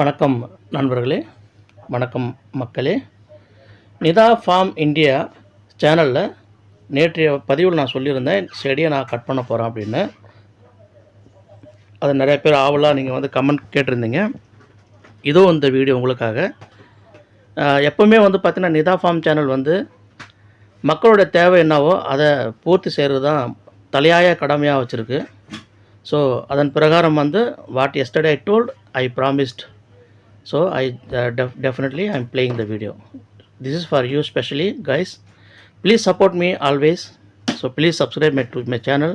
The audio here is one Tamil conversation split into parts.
வணக்கம் நண்பர்களே வணக்கம் மக்களே. நிதா ஃபார்ம் இந்தியா சேனலில் நேற்றைய பதிவில் நான் சொல்லியிருந்தேன் செடியை நான் கட் பண்ண போகிறேன் அப்படின்னு. அது நிறைய பேர் ஆவலாக நீங்கள் வந்து கமெண்ட் கேட்டிருந்தீங்க. இதோ இந்த வீடியோ உங்களுக்காக. எப்போவுமே வந்து பார்த்திங்கன்னா நிதா ஃபார்ம் சேனல் வந்து மக்களோட தேவை என்னவோ அதை பூர்த்தி செய்கிறது தான் தலையாய கடமையாக வச்சுருக்கு. ஸோ அதன் பிரகாரம் வந்து what yesterday I told I promised so I definitely I I'm playing the video this is for you specially guys please support me always so please subscribe my to my channel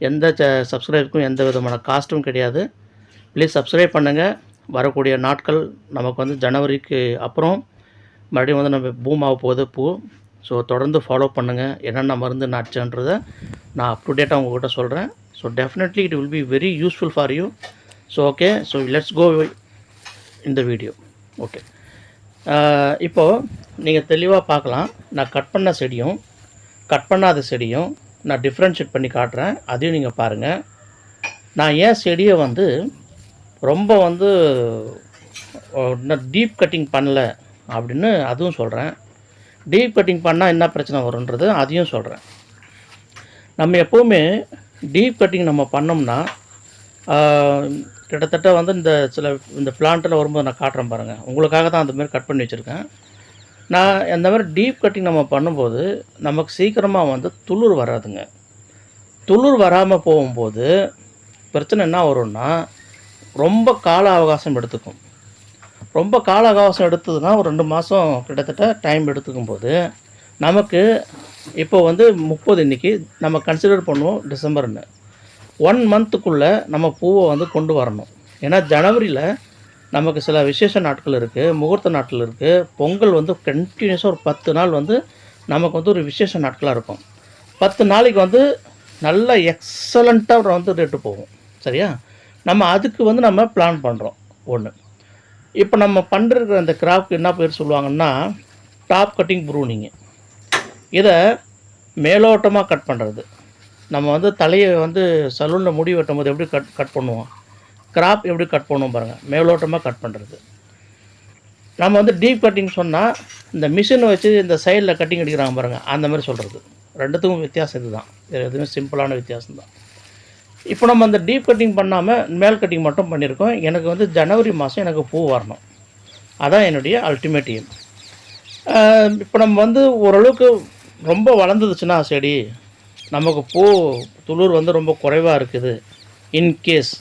எந்த சப்ஸ்கிரைபுக்கும் எந்த விதமான காஸ்ட்டும் கிடையாது. ப்ளீஸ் சப்ஸ்கிரைப் பண்ணுங்கள் வரக்கூடிய நாட்கள் நமக்கு வந்து ஜனவரிக்கு அப்புறம் மறுபடியும் வந்து நம்ம பூம் ஆக போகுது பூ. ஸோ தொடர்ந்து ஃபாலோ பண்ணுங்கள் என்னென்ன மருந்து நடிச்சன்றதை நான் அப் டு டேட்டாக உங்கள்கிட்ட சொல்கிறேன் so definitely it will be very useful for you so okay so let's go இந்த வீடியோ ஓகே இப்போது நீங்கள் தெளிவாக பார்க்கலாம். நான் கட் பண்ண செடியும் கட் பண்ணாத செடியும் நான் டிஃப்ரென்ஷியேட் பண்ணி காட்டுறேன். அதையும் நீங்கள் பாருங்கள் நான் ஏன் செடியை வந்து ரொம்ப வந்து டீப் கட்டிங் பண்ணல அப்படின்னு அதுவும் சொல்கிறேன் டீப் கட்டிங் பண்ணால் என்ன பிரச்சனை வரும்ன்றது அதையும் சொல்கிறேன் நம்ம எப்போவுமே டீப் கட்டிங் நம்ம பண்ணோம்னா கிட்டத்தட்ட வந்து இந்த சில இந்த பிளான்ட்டில் வரும்போது நான் காட்டுறேன் பாருங்கள் உங்களுக்காக தான் அந்தமாரி கட் பண்ணி வச்சுருக்கேன். நான் இந்த மாதிரி டீப் கட்டிங் நம்ம பண்ணும்போது நமக்கு சீக்கிரமாக வந்து துளிர் வராதுங்க. துளிர் வராமல் போகும்போது பிரச்சனை என்ன வரும்னா ரொம்ப கால அவகாசம் எடுத்துக்கும். ரொம்ப கால அவகாசம் எடுத்ததுன்னா ஒரு ரெண்டு மாதம் கிட்டத்தட்ட டைம் எடுத்துக்கும் போது நமக்கு இப்போ வந்து முப்பது இன்னைக்கு நம்ம கன்சிடர் பண்ணுவோம் டிசம்பர்னு. ஒன் மந்த்துக்குள்ளே நம்ம பூவை வந்து கொண்டு வரணும். ஏன்னா ஜனவரியில் நமக்கு சில விசேஷ நாட்கள் இருக்குது முகூர்த்த நாட்கள் இருக்குது பொங்கல் வந்து கண்டினியூஸாக ஒரு பத்து நாள் வந்து நமக்கு வந்து ஒரு விசேஷ நாட்களாக இருக்கும். பத்து நாளைக்கு வந்து நல்ல எக்ஸலண்ட்டாக வந்து ரேட்டு போகும். சரியா? நம்ம அதுக்கு வந்து நம்ம பிளான் பண்ணுறோம் ஒன்று இப்போ நம்ம பண்ணுற அந்த கிராஃப்ட்க்கு என்ன பேர் சொல்லுவாங்கன்னா டாப் கட்டிங் ப்ரூனிங்கு இதை மேலோட்டமாக கட் பண்ணுறது நம்ம வந்து தலையை வந்து சலூனில் முடி வெட்டும் போது எப்படி கட் கட் பண்ணுவோம்? கிராப் எப்படி கட் பண்ணுவோம் பாருங்கள் மேலோட்டமாக கட் பண்ணுறது நம்ம வந்து டீப் கட்டிங் சொன்னால் இந்த மிஷினை வச்சு இந்த சைடில் கட்டிங் அடிக்கிறாங்க பாருங்கள் அந்த மாதிரி சொல்கிறது ரெண்டுத்துக்கும் வித்தியாசம் இதுதான். இது எதுவுமே சிம்பிளான வித்தியாசம் தான். இப்போ நம்ம அந்த டீப் கட்டிங் பண்ணாமல் மேல் கட்டிங் மட்டும் பண்ணியிருக்கோம். எனக்கு வந்து ஜனவரி மாதம் எனக்கு பூ வரணும். அதான் என்னுடைய அல்டிமேட் எய்ம் இப்போ நம்ம வந்து ஓரளவுக்கு ரொம்ப வளர்ந்துதுச்சுன்னா செடி நமக்கு பூ துளிர் வந்து ரொம்ப குறைவாக இருக்குது. இன்கேஸ்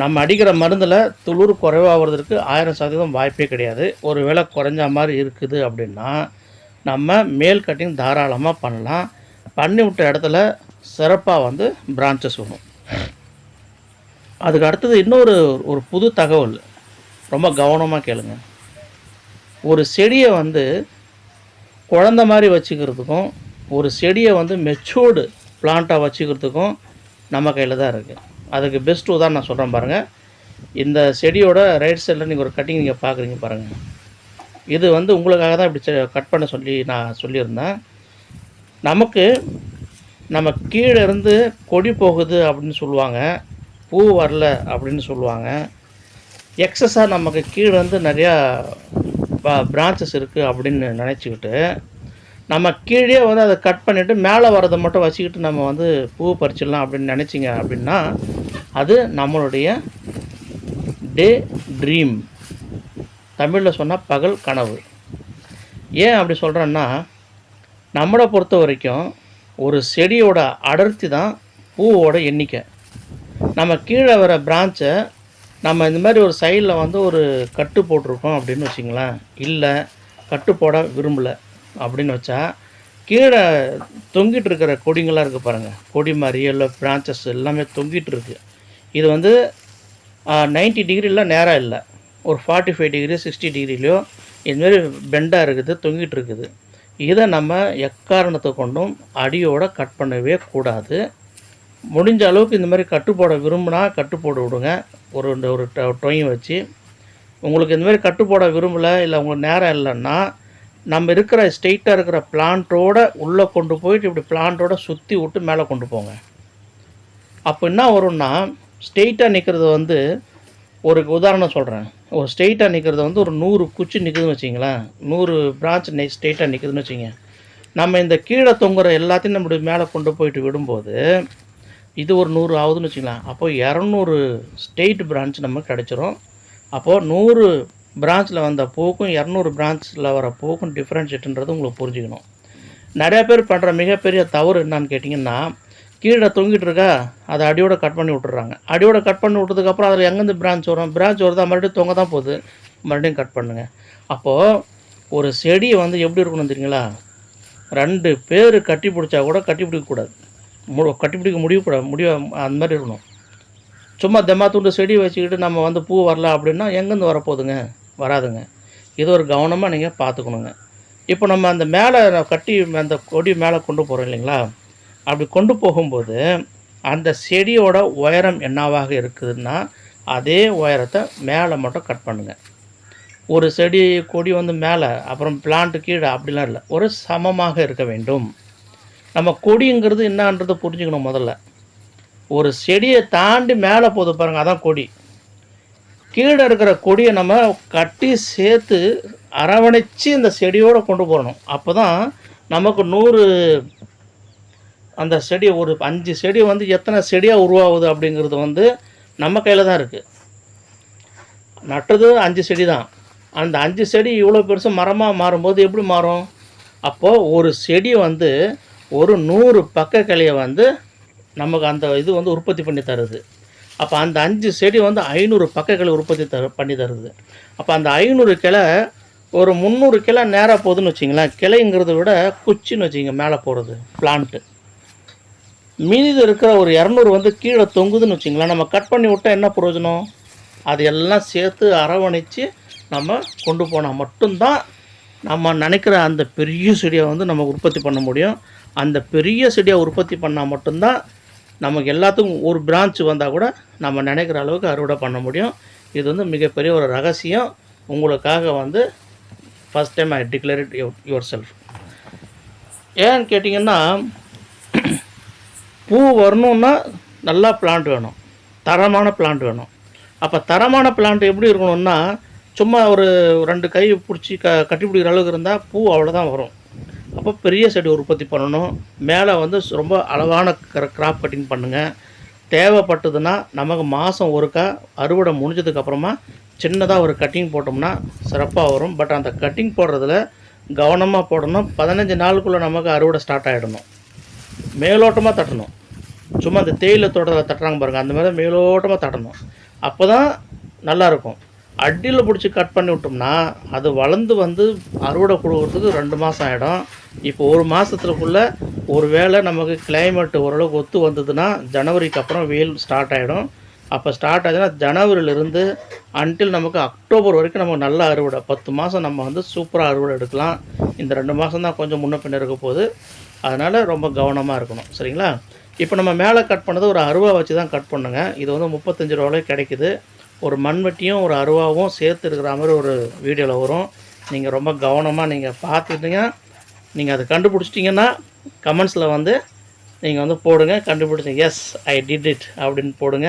நம்ம அடிக்கிற மருந்தில் துளிர் குறைவாகிறதுக்கு ஆயிரம் சதவீதம் வாய்ப்பே கிடையாது. ஒரு வேளை குறைஞ்ச மாதிரி இருக்குது அப்படின்னா நம்ம மேல் கட்டிங் தாராளமாக பண்ணலாம். பண்ணி விட்ட இடத்துல சிறப்பாக வந்து பிரான்ச்சஸ் வரும். அதுக்கு அடுத்தது இன்னொரு ஒரு புது தகவல். ரொம்ப கவனமாக கேளுங்க. ஒரு செடியை வந்து குழந்த மாதிரி வச்சுக்கிறதுக்கும் ஒரு செடியை வந்து மெச்சூர்டு பிளான்ட்டாக வச்சுக்கிறதுக்கும் நம்ம கையில் தான் இருக்குது அதுக்கு பெஸ்ட் உதாரணம் நான் சொல்கிறேன் பாருங்கள் இந்த செடியோட ரைட் சைடில் நீங்கள் ஒரு கட்டிங் நீங்கள் பார்க்குறீங்க பாருங்கள் இது வந்து உங்களுக்காக தான் இப்படி கட் பண்ண சொல்லி நான் சொல்லியிருந்தேன். நமக்கு நம்ம கீழே இருந்து கொடி போகுது அப்படின்னு சொல்லுவாங்க. பூ வரல அப்படின்னு சொல்லுவாங்க. எக்ஸஸாக நமக்கு கீழே வந்து நிறையா பிரான்ச்சஸ் இருக்குது அப்படின்னு நினச்சிக்கிட்டு நம்ம கீழே வந்து அதை கட் பண்ணிவிட்டு மேலே வரதை மட்டும் வச்சுக்கிட்டு நம்ம வந்து பூ பறிச்சிடலாம் அப்படின்னு நினச்சிங்க அப்படின்னா அது நம்மளுடைய டே ட்ரீம் தமிழில் சொன்னால் பகல் கனவு. ஏன் அப்படி சொல்கிறேன்னா நம்மளை பொறுத்த வரைக்கும் ஒரு செடியோட அடர்த்தி தான் பூவோட எண்ணிக்கை. நம்ம கீழே வர பிரான்ச்சை நம்ம இந்த மாதிரி ஒரு சைடில் வந்து ஒரு கட்டு போட்டிருக்கோம் அப்படின்னு வச்சிங்களேன். இல்லை கட்டு போட விரும்பலை. அப்படின்னு வச்சா கீழே தொங்கிட்டு இருக்கிற கொடிங்களாக இருக்குது பாருங்கள் கொடி மாதிரி இல்லை பிரான்ச்சஸ் எல்லாமே தொங்கிட்டு இருக்கு. இது வந்து நைன்ட்டி டிகிரிலாம் நேராக இல்லை. ஒரு ஃபார்ட்டி ஃபைவ் டிகிரி சிக்ஸ்டி டிகிரிலையோ இதுமாரி பெண்டாக இருக்குது தொங்கிட்டு இருக்குது. இதை நம்ம எக்காரணத்தை கொண்டும் அடியோட கட் பண்ணவே கூடாது. முடிஞ்ச அளவுக்கு இந்த மாதிரி கட்டு போட விரும்பினா கட்டு போட்டு விடுங்க. ஒரு ஒரு டொயும் வச்சு. உங்களுக்கு இந்த மாதிரி கட்டு போட விரும்பலை இல்லை உங்களுக்கு நேரம் இல்லைன்னா நம்ம இருக்கிற ஸ்ட்ரெயிட்டாக இருக்கிற பிளான்ட்டோட உள்ளே கொண்டு போயிட்டு இப்படி பிளான்ட்டோட சுற்றி விட்டு மேலே கொண்டு போங்க. அப்போ என்ன வரும்னா ஸ்ட்ரெயிட்டாக நிற்கிறது வந்து ஒரு உதாரணம் சொல்கிறேன் ஒரு ஸ்ட்ரெயிட்டாக நிற்கிறது வந்து ஒரு நூறு குச்சி நிற்குதுன்னு வச்சிங்களேன் நூறு பிரான்ச் நெ ஸ்ட்ரெயிட்டாக நிற்குதுன்னு வச்சிங்க நம்ம இந்த கீழே தொங்குற எல்லாத்தையும் நம்மளுடைய மேலே கொண்டு போயிட்டு விடும்போது இது ஒரு நூறு ஆகுதுன்னு வச்சுக்கலாம் அப்போ இரநூறு ஸ்டேட் பிரான்ச் நமக்கு கிடச்சிரும். அப்போது நூறு பிரான்ச்சில் வந்த பூக்கும் இரநூறு பிரான்ச்சில் வர பூக்கும் டிஃப்ரென்ஷியேட்டுன்றது உங்களுக்கு புரிஞ்சுக்கணும். நிறையா பேர் பண்ணுற மிகப்பெரிய தவறு என்னன்னு கேட்டிங்கன்னா கீழே தொங்கிட்டு இருக்கா அதை அடியோட கட் பண்ணி விட்டுறாங்க. அடியோட கட் பண்ணி விட்டதுக்கப்புறம் அதில் எங்கேருந்து பிரான்ச் வரும்? பிரான்ச் வருதா மறுபடியும் தொங்க தான் போகுது. மறுபடியும் கட் பண்ணுங்கள் அப்போது ஒரு செடியை வந்து எப்படி இருக்கணும் தெரியுங்களா? ரெண்டு பேர் கட்டி பிடிச்சா கூட கட்டி பிடிக்கக்கூடாது மு கட்டி பிடிக்க முடியக்கூடாது முடிய அந்த மாதிரி இருக்கணும். சும்மா தெம்மா துண்டு செடி வச்சுக்கிட்டு நம்ம வந்து பூ வரல அப்படின்னா எங்கேருந்து வரப்போகுதுங்க? வராதுங்க. இது ஒரு கவனமாக நீங்கள் பார்த்துக்கணுங்க இப்போ நம்ம அந்த மேலே கட்டி அந்த கொடி மேலே கொண்டு போகிறோம் இல்லைங்களா? அப்படி கொண்டு போகும்போது அந்த செடியோட உயரம் என்னவாக இருக்குதுன்னா அதே உயரத்தை மேலே மட்டும் கட் பண்ணுங்கள் ஒரு செடி கொடி வந்து மேலே அப்புறம் பிளான்ட்டு கீழே அப்படிலாம் இல்லை. ஒரு சமமாக இருக்க வேண்டும். நம்ம கொடிங்கிறது என்னன்றதை புரிஞ்சுக்கணும் முதல்ல. ஒரு செடியை தாண்டி மேலே போகுது பாருங்கள் அதான் கொடி. கீழே இருக்கிற கொடியை நம்ம கட்டி சேர்த்து அரவணைச்சு இந்த செடியோடு கொண்டு போகணும் அப்போ தான் நமக்கு நூறு அந்த செடி ஒரு அஞ்சு செடி வந்து எத்தனை செடியாக உருவாகுது அப்படிங்கிறது வந்து நம்ம கையில் தான் இருக்குது நட்டது அஞ்சு செடி தான். அந்த அஞ்சு செடி இவ்வளோ பெருசு மரமாக மாறும்போது எப்படி மாறும்? அப்போது ஒரு செடி வந்து ஒரு நூறு பக்க கிளையை வந்து நமக்கு அந்த இது வந்து உற்பத்தி பண்ணி தருது. அப்போ அந்த அஞ்சு செடி வந்து ஐநூறு பக்க கிளை உற்பத்தி தரு பண்ணி தருது. அப்போ அந்த ஐநூறு கிளை ஒரு முந்நூறு கிளை நேராக போகுதுன்னு வச்சிங்களேன். கிளைங்கிறத விட குச்சின்னு வச்சிங்க மேலே போகிறது பிளான்ட்டு மீதி இருக்கிற ஒரு இரநூறு வந்து கீழே தொங்குதுன்னு வச்சிங்களேன். நம்ம கட் பண்ணி விட்டால் என்ன பிரயோஜனம்? அது எல்லாம் சேர்த்து அரவணைச்சு நம்ம கொண்டு போனால் மட்டும்தான் நம்ம நினைக்கிற அந்த பெரிய செடியை வந்து நம்ம உற்பத்தி பண்ண முடியும். அந்த பெரிய செடியை உற்பத்தி பண்ணால் மட்டும்தான் நமக்கு எல்லாத்துக்கும் ஒரு பிரான்ச் வந்தால் கூட நம்ம நினைக்கிற அளவுக்கு அறுவடை பண்ண முடியும். இது வந்து மிகப்பெரிய ஒரு ரகசியம். உங்களுக்காக வந்து first time I declare it yourself ஏன்னு கேட்டிங்கன்னா பூ வரணுன்னா நல்லா பிளான்ட் வேணும். தரமான பிளான்ட் வேணும். அப்போ தரமான பிளான்ட் எப்படி இருக்கணும்னா சும்மா ஒரு ரெண்டு கை பிடிச்சி க கட்டி பிடிக்கிற அளவுக்கு இருந்தால் பூ அவ்வளோதான் வரும். அப்போ பெரிய செடி உற்பத்தி பண்ணணும். மேலே வந்து ரொம்ப அளவான கிராப் கட்டிங் பண்ணுங்கள் தேவைப்பட்டதுன்னா நமக்கு மாதம் ஒருக்கா அறுவடை முடிஞ்சதுக்கப்புறமா சின்னதாக ஒரு கட்டிங் போட்டோம்னா சிறப்பாக வரும். பட் அந்த கட்டிங் போடுறதுல கவனமாக போடணும். பதினஞ்சு நாளுக்குள்ளே நமக்கு அறுவடை ஸ்டார்ட் ஆகிடணும் மேலோட்டமாக தட்டணும். சும்மா அந்த தேயிலை தோட்டத்தில் தட்டுறாங்க பாருங்கள் அந்த மாதிரி மேலோட்டமாக தட்டணும். அப்போ தான் நல்லாயிருக்கும் அடியில் பிடிச்சி கட் பண்ணி விட்டோம்னா அது வளர்ந்து வந்து அறுவடை கொடுக்கறதுக்கு ரெண்டு மாதம் ஆகிடும் இப்போ ஒரு மாதத்துக்குள்ளே ஒரு வேளை நமக்கு கிளைமேட் ஓரளவுக்கு ஒத்து வந்ததுன்னா ஜனவரிக்கு அப்புறம் வெயில் ஸ்டார்ட் ஆகிடும் அப்போ ஸ்டார்ட் ஆகுதுன்னா ஜனவரியிலிருந்து அன்டில் நமக்கு அக்டோபர் வரைக்கும் நமக்கு நல்ல அறுவடை பத்து மாதம் நம்ம வந்து சூப்பராக அறுவடை எடுக்கலாம். இந்த ரெண்டு மாதம் தான் கொஞ்சம் முன்ன பின்ன இருக்க போகுது. அதனால் ரொம்ப கவனமாக இருக்கணும். சரிங்களா? இப்போ நம்ம மேலே கட் பண்ணது ஒரு அருவா வச்சு தான் கட் பண்ணுங்க. இது வந்து முப்பத்தஞ்சு ரூபாய் கிடைக்குது. ஒரு மண்வெட்டியும் ஒரு அருவாவும் சேர்த்து இருக்கிற மாதிரி ஒரு வீடியோவில் வரும். நீங்கள் ரொம்ப கவனமாக நீங்கள் பார்த்துட்டீங்க நீங்கள் அதை கண்டுபிடிச்சிட்டிங்கன்னா கமெண்ட்ஸில் வந்து நீங்கள் வந்து போடுங்க கண்டுபிடிச்சி எஸ் ஐ டிட் இட் அப்படின்னு போடுங்க.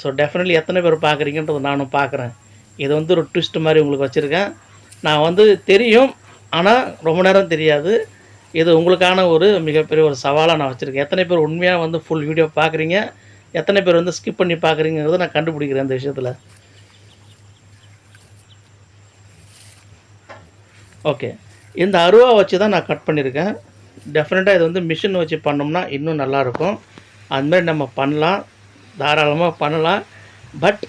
ஸோ டெஃபினெட்லி எத்தனை பேர் பார்க்குறீங்கன்றது நானும் பார்க்குறேன். இது வந்து ஒரு ட்விஸ்ட் மாதிரி உங்களுக்கு வச்சுருக்கேன். நான் வந்து தெரியும் ஆனால் ரொம்ப நேரம் தெரியாது. இது உங்களுக்கான ஒரு மிகப்பெரிய ஒரு சவாலாக நான் வச்சுருக்கேன். எத்தனை பேர் உண்மையாக வந்து ஃபுல் வீடியோ பார்க்குறீங்க? எத்தனை பேர் வந்து ஸ்கிப் பண்ணி பார்க்குறீங்கிறத நான் கண்டுபிடிக்கிறேன் இந்த விஷயத்தில். ஓகே இந்த அருவா வச்சு தான் நான் கட் பண்ணியிருக்கேன் டெஃபினட்டாக இது வந்து மிஷின் வச்சு பண்ணோம்னா இன்னும் நல்லாயிருக்கும். அதுமாரி நம்ம பண்ணலாம். தாராளமாக பண்ணலாம். பட்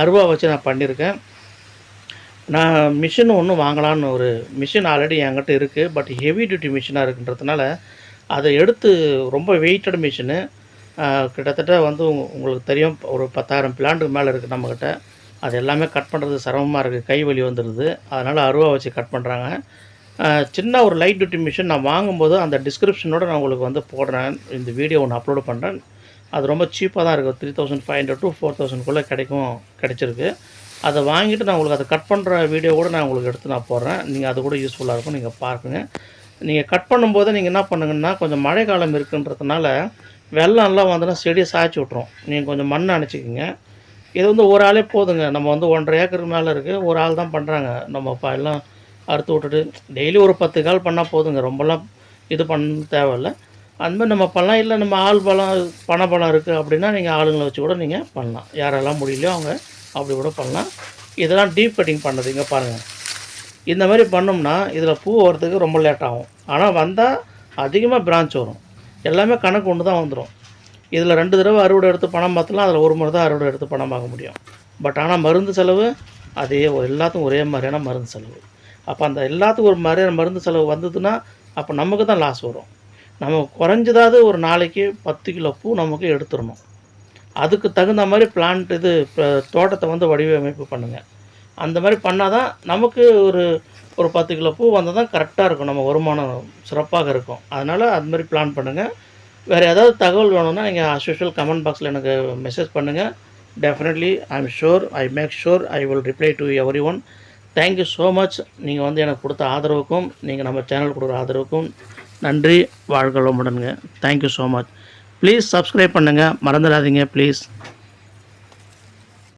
அருவா வச்சு நான் பண்ணியிருக்கேன் நான் மிஷின் ஒன்று வாங்கலான்னு ஒரு மிஷின் ஆல்ரெடி என்கிட்ட இருக்குது பட் ஹெவி டியூட்டி மிஷினாக இருக்குன்றதுனால அதை எடுத்து ரொம்ப வெயிட்டட் மிஷினு கிட்டத்தட்ட வந்து உங்களுக்கு தெரியும் ஒரு பத்தாயிரம் பிளான்ட்டுக்கு மேலே இருக்குது நம்மக்கிட்ட அது எல்லாமே கட் பண்ணுறது சிரமமாக இருக்குது கை வலி வந்துடுது அதனால் அருவா வச்சு கட் பண்ணுறாங்க சின்ன ஒரு லைட் டியூட்டி மிஷின் நான் வாங்கும்போது அந்த டிஸ்கிரிப்ஷனோட நான் உங்களுக்கு வந்து போடுறேன். இந்த வீடியோ ஒன்று அப்லோட் பண்ணுறேன் அது ரொம்ப சீப்பாக தான் இருக்குது three thousand five hundred to four தௌசண்ட்குள்ளே கிடைக்கும் கிடைச்சிருக்கு. அதை வாங்கிட்டு நான் உங்களுக்கு அதை கட் பண்ணுற வீடியோ கூட நான் உங்களுக்கு எடுத்து நான் போடுறேன். நீங்கள் அது கூட யூஸ்ஃபுல்லாக இருக்கும். நீங்கள் பார்க்குங்க. நீங்கள் கட் பண்ணும்போது நீங்கள் என்ன பண்ணுங்கன்னா கொஞ்சம் மழை காலம் இருக்குன்றதுனால வெள்ளம்லாம் வந்துன்னா செடியை சாய்ச்சி விட்ரும் நீங்கள் கொஞ்சம் மண் அணைச்சிக்கோங்க. இது வந்து ஒரு ஆளே போதுங்க. நம்ம வந்து ஒன்றரை ஏக்கருக்கு மேலே இருக்குது ஒரு ஆள் தான் பண்ணுறாங்க நம்ம இப்போ எல்லாம் அறுத்து விட்டுட்டு டெய்லி ஒரு பத்து கால் பண்ணால் போதுங்க. ரொம்பலாம் இது பண்ண தேவையில்லை. அந்த மாதிரி நம்ம பண்ணலாம். இல்லை நம்ம ஆள் பலம் பண பலம் இருக்குது அப்படின்னா நீங்கள் ஆளுங்களை வச்சு கூட நீங்கள் பண்ணலாம். யாரெல்லாம் முடியலையோ அவங்க அப்படி கூட பண்ணலாம். இதெல்லாம் டீப் கட்டிங் பண்ணது இங்கே பாருங்கள் இந்த மாதிரி பண்ணோம்னா இதில் பூ வரதுக்கு ரொம்ப லேட் ஆகும். ஆனால் வந்தால் அதிகமாக பிரான்ச் வரும். எல்லாமே கணக்கு ஒன்று தான் வந்துடும் இதில் ரெண்டு தடவை அறுவடை எடுத்து பணம் பார்த்தலாம் அதில் ஒரு முறை தான் அறுவடை எடுத்து பணம் பார்க்க முடியும். பட் ஆனால் மருந்து செலவு அதே எல்லாத்துக்கும் ஒரே மாதிரியான மருந்து செலவு. அப்போ அந்த எல்லாத்துக்கும் ஒரு மாதிரியான மருந்து செலவு வந்ததுன்னா அப்போ நமக்கு தான் லாஸ் வரும். நம்ம குறைஞ்சதாவது ஒரு நாளைக்கு பத்து கிலோ பூ நமக்கு எடுத்துடணும். அதுக்கு தகுந்த மாதிரி பிளான்ட் இது இப்போ தோட்டத்தை வந்து வடிவமைப்பு பண்ணுங்கள் அந்த மாதிரி பண்ணால் தான் நமக்கு ஒரு ஒரு பத்து கிலோ பூ வந்தால் தான் கரெக்டாக இருக்கும். நம்ம வருமானம் சிறப்பாக இருக்கும். அதனால் அதுமாதிரி பிளான் பண்ணுங்கள் வேறு ஏதாவது தகவல் வேணும்னா நீங்கள் as கமெண்ட் பாக்ஸில் எனக்கு மெசேஜ் பண்ணுங்கள் definitely I am sure I make sure I will reply to everyone thank you so much நீங்கள் வந்து எனக்கு கொடுத்த ஆதரவுக்கும் நீங்கள் நம்ம சேனல் கொடுக்குற ஆதரவுக்கும் நன்றி வாழ்க வளமுடனுங்க. Thank you so much please subscribe பண்ணுங்கள் மறந்துடாதீங்க ப்ளீஸ்